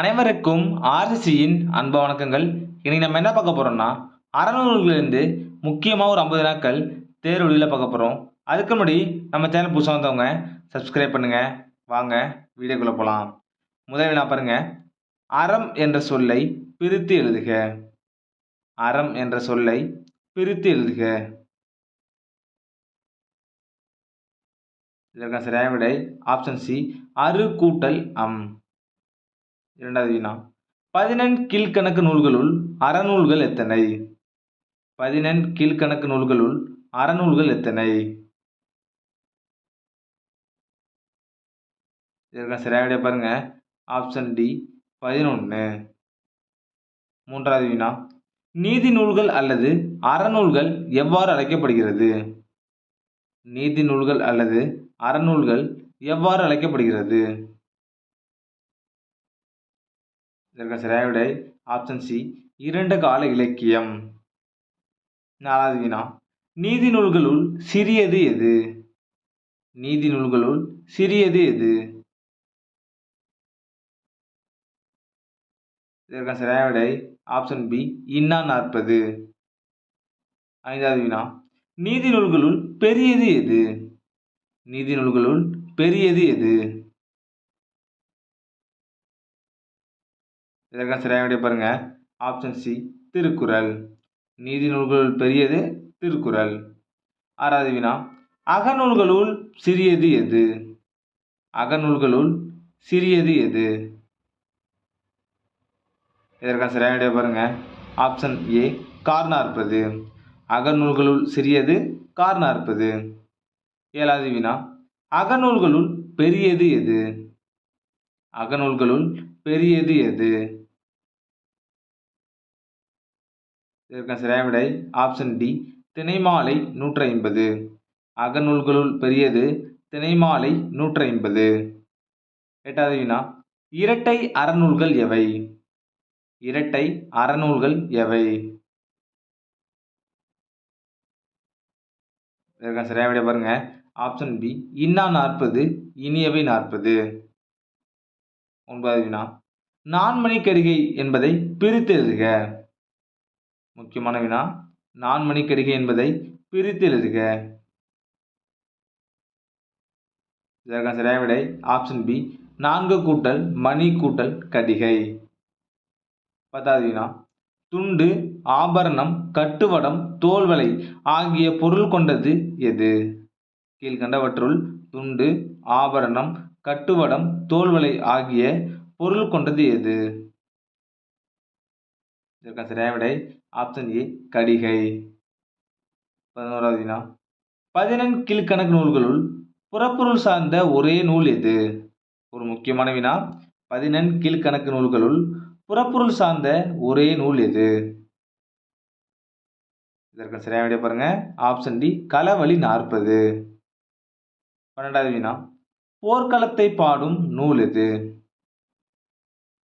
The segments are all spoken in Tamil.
அனைவருக்கும் ஆர்சிசியின் அன்பு வணக்கங்கள். இன்னைக்கு நம்ம என்ன பார்க்க போறோம்னா அறநூறுலேருந்து முக்கியமாக ஒரு ஐம்பது நாட்கள் தேர்வழியில் பார்க்க போகிறோம் அதுக்கு முன்னாடி நம்ம சேனல் புதுசாக வந்தவங்க சப்ஸ்கிரைப் பண்ணுங்க. வாங்க வீடியோக்குள்ளே போகலாம் முதல் நான் பாருங்க. அறம் என்ற சொல்லை பிரித்து எழுதுக. அறம் என்ற சொல்லை பிரித்து எழுதுக. இதற்கான சரியான விடை. ஆப்ஷன் சி அறு கூட்டல் அம். இரண்டாவது வினா. பதினெண் கீழ்கணக்கு நூல்களுள் அறநூல்கள் எத்தனை? பதினெண் கீழ்கணக்கு நூல்களுள் அறநூல்கள் எத்தனை? இதற்கான சரியான பாருங்க. ஆப்ஷன் டி பதினொன்று மூன்றாவது வினா. நீதி நூல்கள் அல்லது அறநூல்கள் எவ்வாறு அழைக்கப்படுகிறது? நீதி நூல்கள் அல்லது அறநூல்கள் எவ்வாறு அழைக்கப்படுகிறது? இதற்கு சரியான விடை ஆப்ஷன் சி இரண்டு கால இலக்கியம். நாலாவது வினா நீதி நூல்களுள் சிறியது எது? நீதி நூல்களுள் சிறியது எது? இதற்கான சரியான விடை ஆப்ஷன் பி இன்னா நாற்பது. ஐந்தாவது வினா நீதி நூல்களுள் பெரியது எது? நீதி நூல்களுள் பெரியது எது? இதற்கான சரியாக விடை பாருங்கள் ஆப்ஷன் சி திருக்குறள். நீதி நூல்களுள் பெரியது திருக்குறள். ஆறாவது வினா அகநூல்களுள் சிறியது எது? அகநூல்களுள் சிறியது எது? இதற்கான சரியான விடை பாருங்கள் ஆப்ஷன் ஏ கார் அகநூல்களுள் சிறியது கார் ஏழாவது வினா அகநூல்களுள் பெரியது எது? அகநூல்களுள் பெரியது எது? இதற்கான சரியான விடை. ஆப்ஷன் டி திணைமாலை நூற்றி ஐம்பது அகநூல்களுள் பெரியது திணைமாலை நூற்றி ஐம்பது எட்டாவது வினா இரட்டை அறநூல்கள் எவை? இரட்டை அறநூல்கள் எவை? இதற்கான சரியான விடை பாருங்க. ஆப்ஷன் பி இன்னா நாற்பது இனியவை நாற்பது. ஒன்பதாவது வினா நான்மணி கடிகை என்பதை பிரித்தெழுதுக. முக்கியமான வினா நான் மணிக்கடிகை என்பதை பிரித்தெழுதுக இதற்கான சரியான விடை ஆப்ஷன் பி நான்கு கூட்டல் மணி கூட்டல் கடிகை பத்தாவது வினா துண்டு ஆபரணம் கட்டுவடம் தோல்வலை ஆகிய பொருள் கொண்டது எது? கீழ்கண்டவற்றுள் துண்டு ஆபரணம் கட்டுவடம் தோல்வலை ஆகிய பொருள் கொண்டது எது? இதற்கான சரியான விடை ஆப்ஷன் ஏ கடிகை. பதினோராவது வினா. பதினெண் கீழ்கணக்கு நூல்களுள் புறப்பொருள் சார்ந்த ஒரே நூல் எது? ஒரு முக்கியமான வினா. பதினெண் கீழ்கணக்கு நூல்களுள் புறப்பொருள் சார்ந்த ஒரே நூல் எது? இதற்கு சரியான விட பாருங்க. ஆப்ஷன் டி களவழி நாற்பது. பன்னெண்டாவது வினா. போர்க்களத்தை பாடும் நூல் எது?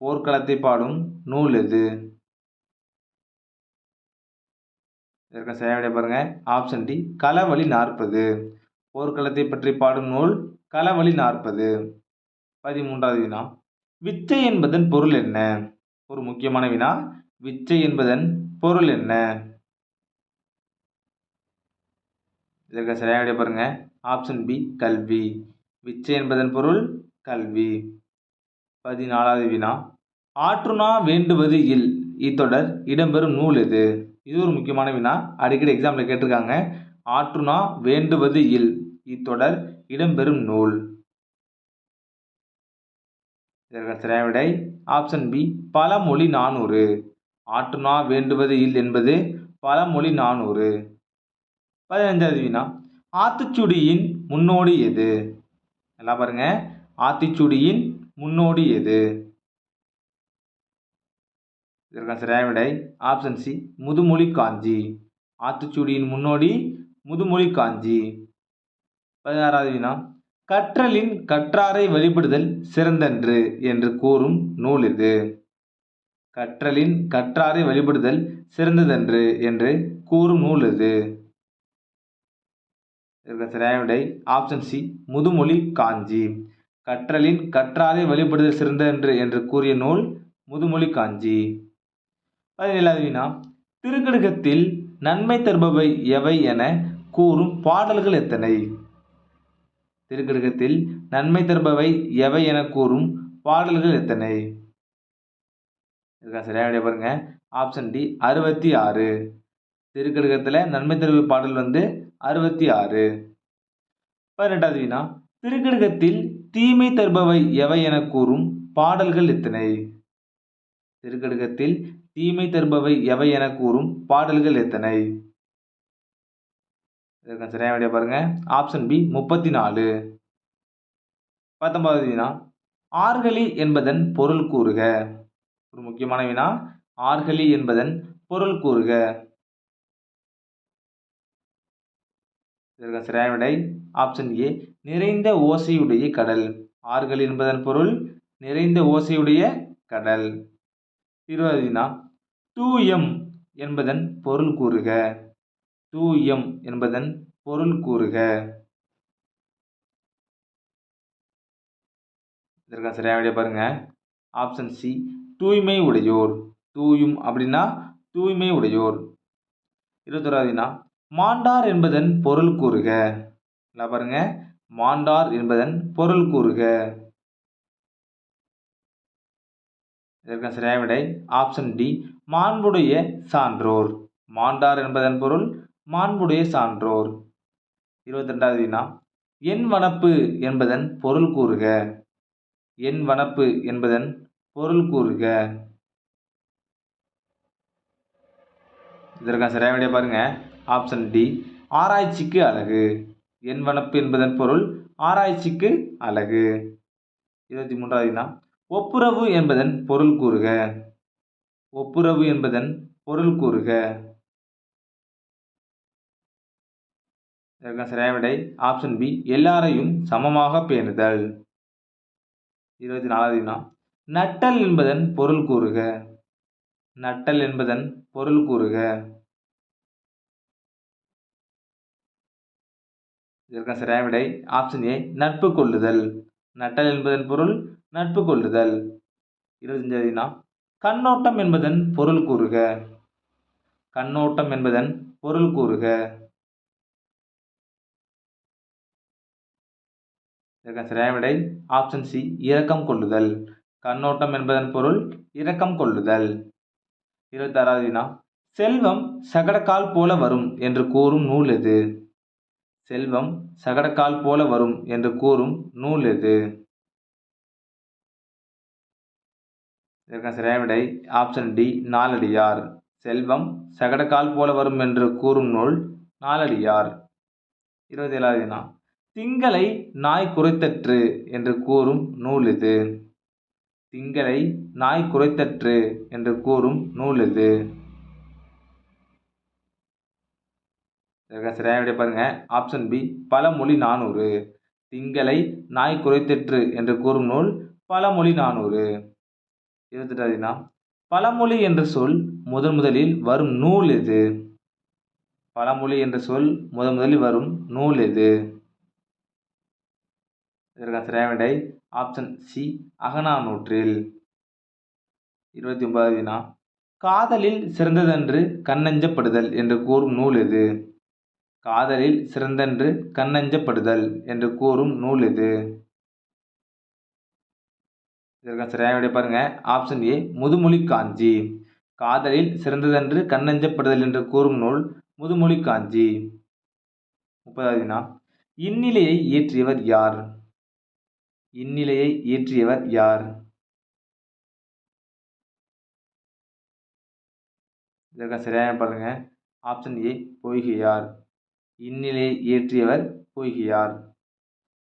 போர்க்களத்தை பாடும் நூல் எது? இதற்கு சரியான பாருங்கள் பாருங்க. ஆப்ஷன் டி களவழி நாற்பது. போர்க்களத்தை பற்றி பாடும் நூல் களவழி நாற்பது. பதிமூன்றாவது வினா. விச்சை என்பதன் பொருள் என்ன? ஒரு முக்கியமான வினா. விச்சை என்பதன் பொருள் என்ன? இதற்கு சரியாக பாருங்க. ஆப்ஷன் பி கல்வி. விச்சை என்பதன் பொருள் கல்வி. பதினாலாவது வினா. ஆற்றுனா வேண்டுவது இல். இத்தொடர் இடம்பெறும் நூல் எது? இது ஒரு முக்கியமான வினா. அடிக்கடி எக்ஸாம்பிள் கேட்டிருக்காங்க. ஆற்றுனா வேண்டுவது இல். இத்தொடர் இடம்பெறும் நூல். இதற்கு சரியான விடை. ஆப்ஷன் பி பழமொழி நானூறு. ஆற்றுனா வேண்டுவது இல் என்பது பழமொழி நானூறு. பதினஞ்சாவது வினா. ஆத்துச்சுடியின் முன்னோடி எது? நல்லா பாருங்க. ஆத்திச்சுடியின் முன்னோடி எது? இதற்கான சரியான விடை ஆப்ஷன் சி முதுமொழி காஞ்சி ஆத்திச்சூடியின் முன்னோடி முதுமொழி காஞ்சி பதினாறாவது வினா கற்றலின் கற்றாரை வழிபடுதல் சிறந்தன்று என்று கூறும் நூல் இது. கற்றலின் கற்றாரை வழிபடுதல் சிறந்ததன்று என்று கூறும் நூல் இது. சரியான விடை ஆப்ஷன் சி முதுமொழி காஞ்சி கற்றலின் கற்றாரை வழிபடுதல் சிறந்தன்று என்று கூறிய நூல் முதுமொழி காஞ்சி பதினேழாவது வினா திருக்கடுகத்தில் நன்மை தருபவை எவை என கூறும் பாடல்கள் எத்தனை? திருக்கடுகத்தில் நன்மை தருபவை எவை என கூறும் பாடல்கள் எத்தனை? இருக்கா சரியா பாருங்க. ஆப்ஷன் டி அறுபத்தி ஆறு திருக்கடுகத்தில் நன்மை தருபவை பாடல் வந்து அறுபத்தி ஆறு பதினெட்டாவது வினா திருக்கடுகத்தில் தீமை தருபவை எவை என கூறும் பாடல்கள் எத்தனை? திருக்கடுகத்தில் தீமை தருபவை எவை என கூறும் பாடல்கள் எத்தனை? இதற்கு சரியான விடைய பாருங்க. ஆப்ஷன் பி முப்பத்தி நாலு பத்தொன்பதாவது வினா ஆர்கலி என்பதன் பொருள் கூறுக. ஒரு முக்கியமான வினா ஆர்கலி என்பதன் பொருள் கூறுக. இதற்கு சரியான விடை? ஆப்ஷன் ஏ நிறைந்த ஓசையுடைய கடல். ஆறுகள் என்பதன் பொருள் நிறைந்த ஓசையுடைய கடல். இருபது வினா தூயம் என்பதன் பொருள் கூறுக. தூயம் என்பதன் பொருள் கூறுக. இதற்கான சரியான விடைய பாருங்க. ஆப்ஷன் சி தூய்மை உடையோர். தூயும் அப்படின்னா தூய்மை உடையோர். இருபத்தோராவது மாண்டார் என்பதன் பொருள் கூறுக. நல்லா பாருங்க. மாண்டார் என்பதன் பொருள் கூறுக. இதற்கான சரியான விடை ஆப்ஷன் டி மாண்புடைய சான்றோர். மாண்டார் என்பதன் பொருள் மாண்புடைய சான்றோர். இருபத்தி ரெண்டாவது வினா என் வனப்பு என்பதன் பொருள் கூறுக. என் வனப்பு என்பதன் பொருள் கூறுக. இதற்கான சரியான விடைய பாருங்க. Option D. ஆராய்ச்சிக்கு அழகு. என் வனப்பு என்பதன் பொருள் ஆராய்ச்சிக்கு அழகு. இருபத்தி மூன்றாவது வினா ஒப்புரவு என்பதன் பொருள் கூறுக. ஒப்புரவு என்பதன் பொருள் கூறுக. இதற்கான சரியான விடை ஆப்ஷன் பி எல்லாரையும் சமமாக பேணுதல். இருபத்தி நாலாவது வினா. நட்டல் என்பதன் பொருள் கூறுக. நட்டல் என்பதன் பொருள் கூறுக. இதற்கான சரியான விடை ஆப்ஷன் ஏ நட்பு கொள்ளுதல். நட்டல் என்பதன் பொருள் நட்பு கொள்ளுதல். இருபத்தஞ்சாவது வினா. கண்ணோட்டம் என்பதன் பொருள் கூறுக. கண்ணோட்டம் என்பதன் பொருள் கூறுக. சரியான விடை. ஆப்ஷன் சி இரக்கம் கொள்ளுதல். கண்ணோட்டம் என்பதன் பொருள் இரக்கம் கொள்ளுதல். இருபத்தாறாவது வினா. செல்வம் சகடக்கால் போல வரும் என்று கூறும் நூல் எது? செல்வம் சகடக்கால் போல வரும் என்று கூறும் நூல் எது? இதற்கான சரியான விடை ஆப்ஷன் டி நாலடியார் செல்வம் சகடக்கால் போல வரும் என்று கூறும் நூல் நாலடியார் இருபத்தி ஏழாவது வினா திங்களை நாய் குறைத்தற்று என்று கூறும் நூல் இது. திங்களை நாய் குறைத்தற்று என்று கூறும் நூல் இது. இதற்கான சரியான விடை பாருங்க. ஆப்ஷன் பி பழமொழி நானூறு. திங்களை நாய் குறைத்தற்று என்று கூறும் நூல் பழமொழி நானூறு. இருபத்தெட்டாவது பழமொழி என்ற சொல் முதன் முதலில் வரும் நூல் எது? பழமொழி என்ற சொல் முதன் முதலில் வரும் நூல் எது? இதற்கான சரியான ஆப்ஷன் சி அகநானூற்றில். இருபத்தி ஒன்பதாவது வினா காதலில் சிறந்ததென்று கண்ணஞ்சப்படுதல் என்று கூறும் நூல் எது? காதலில் சிறந்தென்று கண்ணஞ்சப்படுதல் என்று கூறும் நூல் எது? இதற்கான சரியான விடை பாருங்கள் ஆப்ஷன் ஏ முதுமொழி காஞ்சி காதலில் சிறந்ததென்று கண்ணஞ்சப்படுதல் என்று கூறும் நூல் முதுமொழி காஞ்சி முப்பதாவது வினா. இந்நிலையை இயற்றியவர் யார்? இந்நிலையை இயற்றியவர் யார்? இதற்கான சரியான பாருங்க. ஆப்ஷன் ஏ பொய்கையார். இந்நிலையை இயற்றியவர் பொய்கையார்.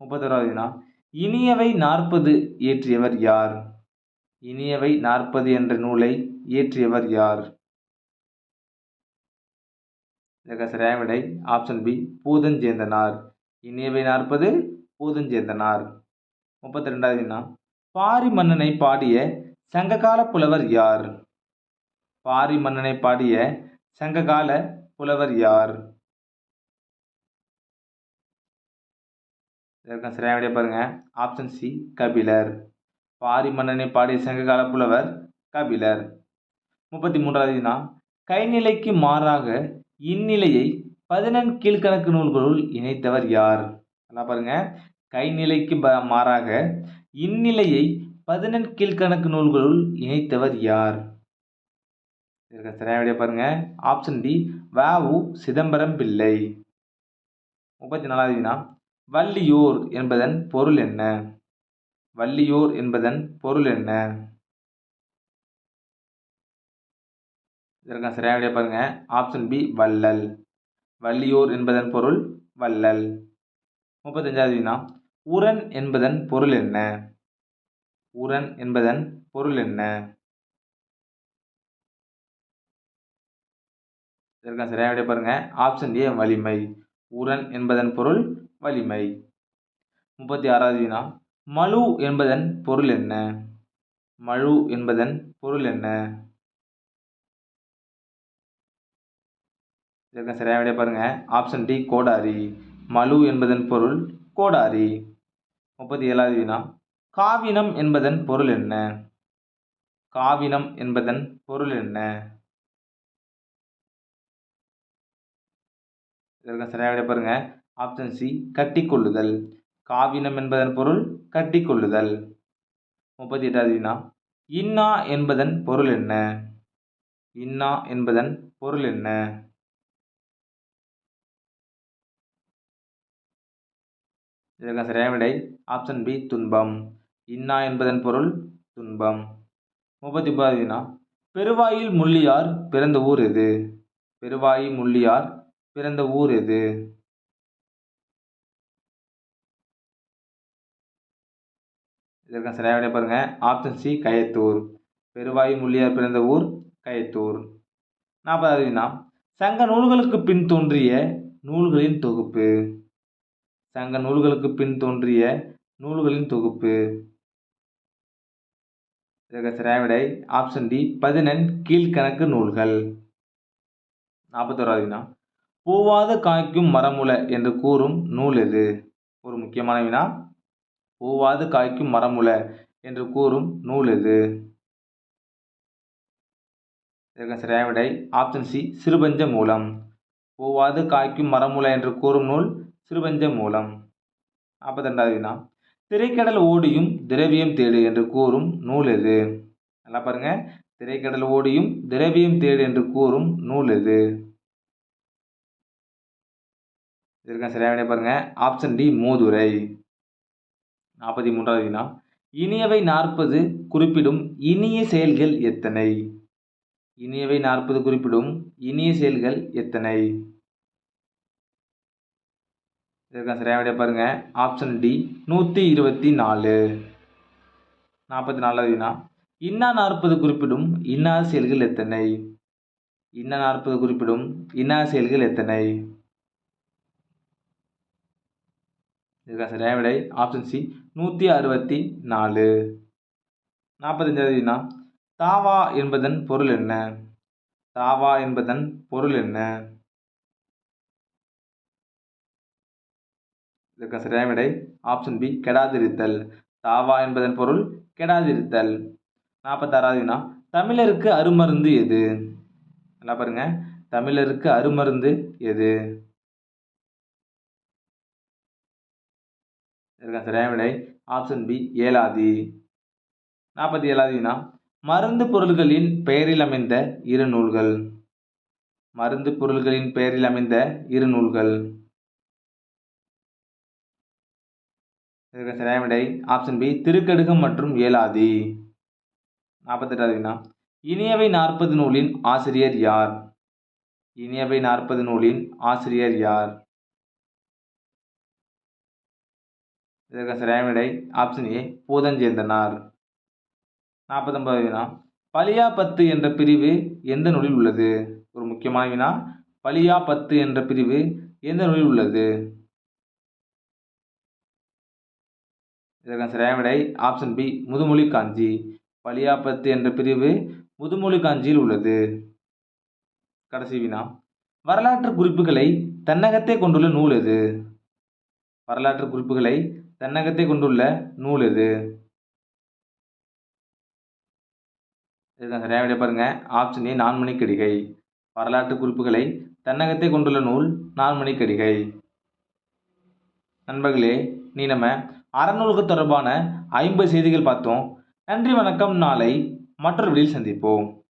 முப்பத்தோராவது வினா. இனியவை நாற்பது இயற்றியவர் யார்? இனியவை நாற்பது என்ற நூலை இயற்றியவர் யார்? இதற்கான சரியான விடை ஆப்ஷன் பி பூதஞ்சேந்தனார். இனியவை நாற்பது பூதஞ்சேந்தனார். முப்பத்தி ரெண்டாவது வினா. பாரி மன்னனை பாடிய சங்ககால புலவர் யார்? பாரி மன்னனை பாடிய சங்ககால புலவர் யார்? இதற்கான சரியான விடைய பாருங்க. Option C Kapilar. பாரி மன்னனை பாடிய சங்ககால புலவர் கபிலர். முப்பத்தி மூன்றாவது வினா கைநிலைக்கு மாறாக இந்நிலையை பதினெண் கீழ்கணக்கு நூல்களுள் இணைத்தவர் யார்? நல்லா பாருங்க. கைநிலைக்கு ப மாறாக இந்நிலையை பதினெண் கீழ்கணக்கு நூல்களுள் இணைத்தவர் யார்? இதற்கு சரியான விடைய பாருங்க. ஆப்ஷன் டி வ உ சிதம்பரம் பிள்ளை. முப்பத்தி நாலாவது வினா வள்ளியோர் என்பதன் பொருள் என்ன? வள்ளியோர் என்பதன் பொருள் என்ன? இதற்கான சரியான விடைய பாருங்க. ஆப்ஷன் பி வள்ளல். வள்ளியோர் என்பதன் பொருள் வள்ளல். முப்பத்தஞ்சாவது வினா. உரன் என்பதன் பொருள் என்ன? உரன் என்பதன் பொருள் என்ன? இதற்கான சரியான விடைய பாருங்க. ஆப்ஷன் ஏ வலிமை. உரன் என்பதன் பொருள் வலிமை. முப்பத்தி ஆறாவது வினா மழு என்பதன் பொருள் என்ன? மழு என்பதன் பொருள் என்ன? இதற்கு சரியான விட பாருங்க. ஆப்ஷன் டி கோடாரி. மலு என்பதன் பொருள் கோடாரி. முப்பத்தி ஏழாவது வினா காவினம் என்பதன் பொருள் என்ன? காவினம் என்பதன் பொருள் என்ன? இதற்கு சரியான விட பாருங்க. Option C கட்டிக்கொள்ளுதல். காவினம் என்பதன் பொருள் கட்டிக்கொள்ளுதல். முப்பத்தி எட்டாவது வினா. இன்னா என்பதன் பொருள் என்ன? இன்னா என்பதன் பொருள் என்ன? இதற்கான சரியான விடை ஆப்ஷன் பி துன்பம். இன்னா என்பதன் பொருள் துன்பம். முப்பத்தி ஒன்பதாவது வினா. பெருவாயில் முள்ளியார் பிறந்த ஊர் எது? பெருவாயில் முள்ளியார் பிறந்த ஊர் எது? இதற்கான சரியாக விடை பாருங்க. Option C Kayathur. பெருவாயு முள்ளியார் பிறந்த ஊர் கயத்தூர். நாற்பதாவது வினா சங்க நூல்களுக்கு பின் தோன்றிய நூல்களின் தொகுப்பு. சங்க நூல்களுக்கு பின் தோன்றிய நூல்களின் தொகுப்பு. இதற்கு சரியான விடை ஆப்ஷன் டி பதினெண் கீழ்கணக்கு நூல்கள். நாற்பத்தோராவது வினா பூவாத காய்க்கும் மரமுல என்று கூறும் நூல் எது? ஒரு முக்கியமான வினா. பூவாது காய்க்கும் மரமுல என்று கூறும் நூல் எது? இதற்கு சரியான விடை ஆப்ஷன் சி சிறுபஞ்ச மூலம். பூவாது காய்க்கும் மரமுல என்று கூறும் நூல் சிறுபஞ்ச மூலம். நாற்பத்தி ரெண்டாவது வினா. திரைக்கடல் ஓடியும் திரவியம் தேடு என்று கூறும் நூல் எது? நல்லா பாருங்க. திரைக்கடல் ஓடியும் திரவியம் தேடு என்று கூறும் நூல் எது? இதற்கான சரியான பாருங்க. Option D Moothurai. நாற்பத்தி மூன்றாவது வினா இனியவை நாற்பது குறிப்பிடும் இனிய செயல்கள் எத்தனை? இனியவை நாற்பது குறிப்பிடும் இனிய செயல்கள் எத்தனை? இதற்கான சரியான விடைய பாருங்க. ஆப்ஷன் டி நூற்றி இருபத்தி நாலு. நாற்பத்தி நாலாவது வினா இன்னா நாற்பது குறிப்பிடும் இன்னா செயல்கள் எத்தனை? இன்னா நாற்பது குறிப்பிடும் இன்னா செயல்கள் எத்தனை? இதுதான் சரியான விடை. ஆப்ஷன் சி நூற்றி அறுபத்தி நாலு நாற்பத்தஞ்சாவது வினா தாவா என்பதன் பொருள் என்ன? தாவா என்பதன் பொருள் என்ன? இதற்கு சரியான விடை. ஆப்ஷன் பி கெடாதிருத்தல். தாவா என்பதன் பொருள் கெடாதிருத்தல். நாற்பத்தாறாவது வினா தமிழருக்கு அருமருந்து எது? நல்லா பாருங்க. தமிழருக்கு அருமருந்து எது? இதற்கு சரியான விடை? ஆப்ஷன் பி ஏலாதி நாற்பத்தி ஏழாவது வினா. மருந்து பொருள்களின் பெயரில் அமைந்த இரு நூல்கள். மருந்து பொருள்களின் பெயரில் அமைந்த இரு நூல்கள். இதற்கு சரியான விடை? ஆப்ஷன் பி திருக்கடுகம் மற்றும் ஏலாதி நாற்பத்தெட்டாவது வினா. இனியவை நாற்பது நூலின் ஆசிரியர் யார்? இனியவை நாற்பது நூலின் ஆசிரியர் யார்? இதற்கு சரியான விடை ஆப்ஷன் ஏ பூதஞ்சேந்தனார். நாற்பத்தொன்பது வினா. பலியா பத்து என்ற பிரிவு எந்த நூலில் உள்ளது? ஒரு முக்கியமான வினா. பலியா பத்து என்ற பிரிவு எந்த நூலில் உள்ளது? இதற்கான சரியான விடை ஆப்ஷன் பி முதுமொழி காஞ்சி பலியா பத்து என்ற பிரிவு முதுமொழி காஞ்சியில் உள்ளது. கடைசி வினா. வரலாற்று குறிப்புகளை தன்னகத்தே கொண்டுள்ள நூல் எது? வரலாற்று குறிப்புகளை தன்னகத்தை கொண்டுள்ள நூல் எது? இதுதான் சரியான விட பாருங்க. Option A Nanmanikkadigai. வரலாற்று குறிப்புகளை. தன்னகத்தை கொண்டுள்ள நூல் நான்மணிக்கடிகை. நண்பர்களே நீ நம்ம அறநூல்கள் தொடர்பான ஐம்பது செய்திகள் பார்த்தோம். நன்றி வணக்கம். நாளை மற்றொரு வழியில் சந்திப்போம்.